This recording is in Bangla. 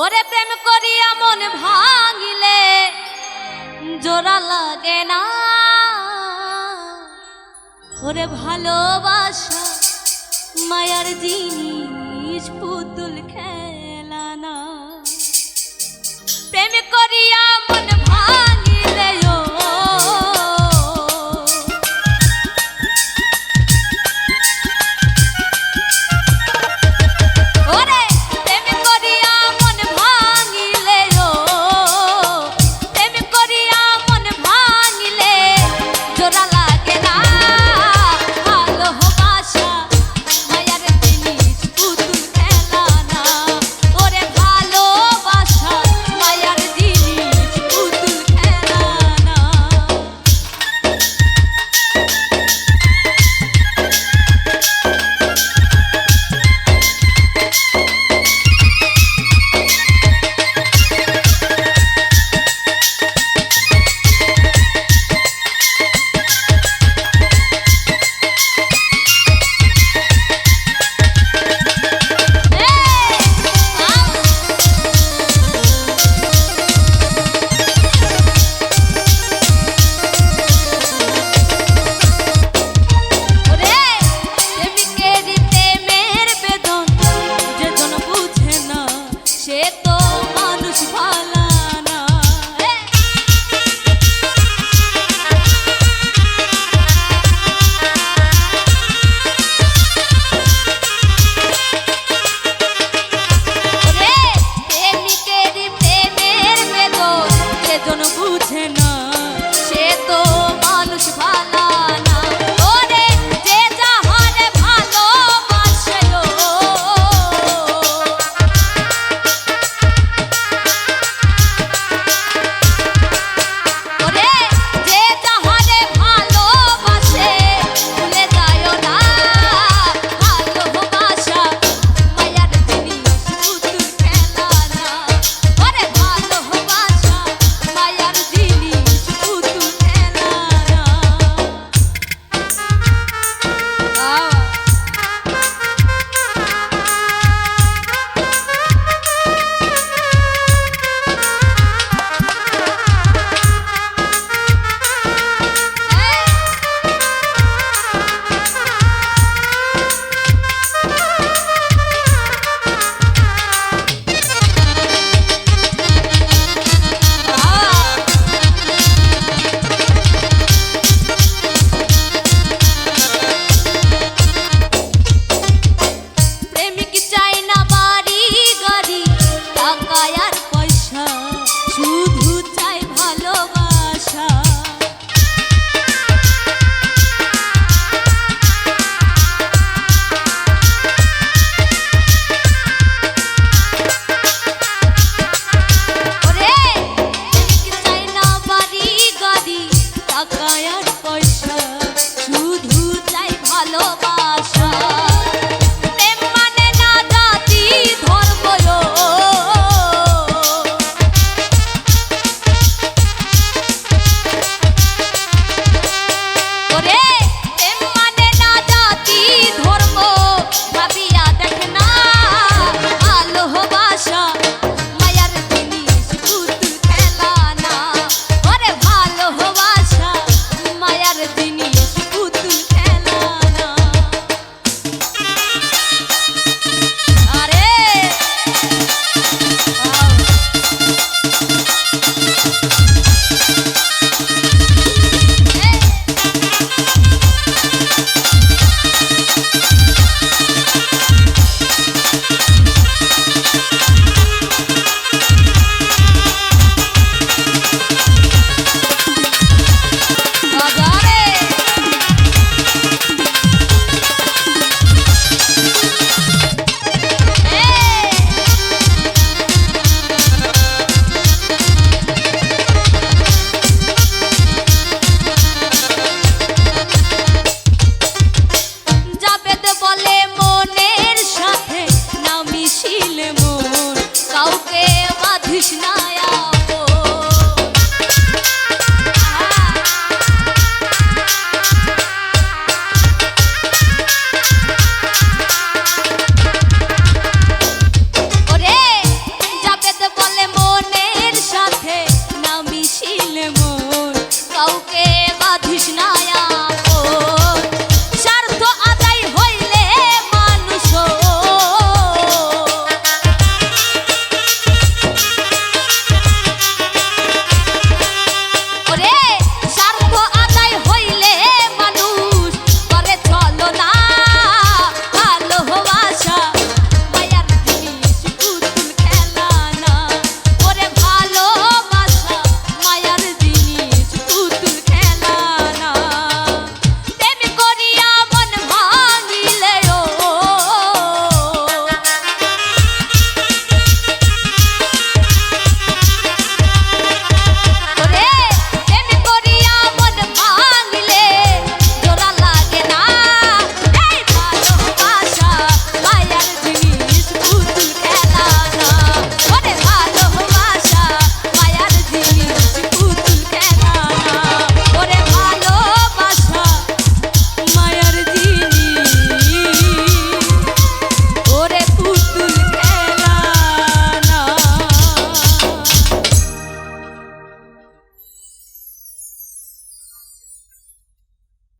ওরে প্রেম করিয়া মন ভাঙিলে জোড়া লাগে না। ওরে ভালোবাসা মায়ার জিনিস পুতুল খেলা। de ti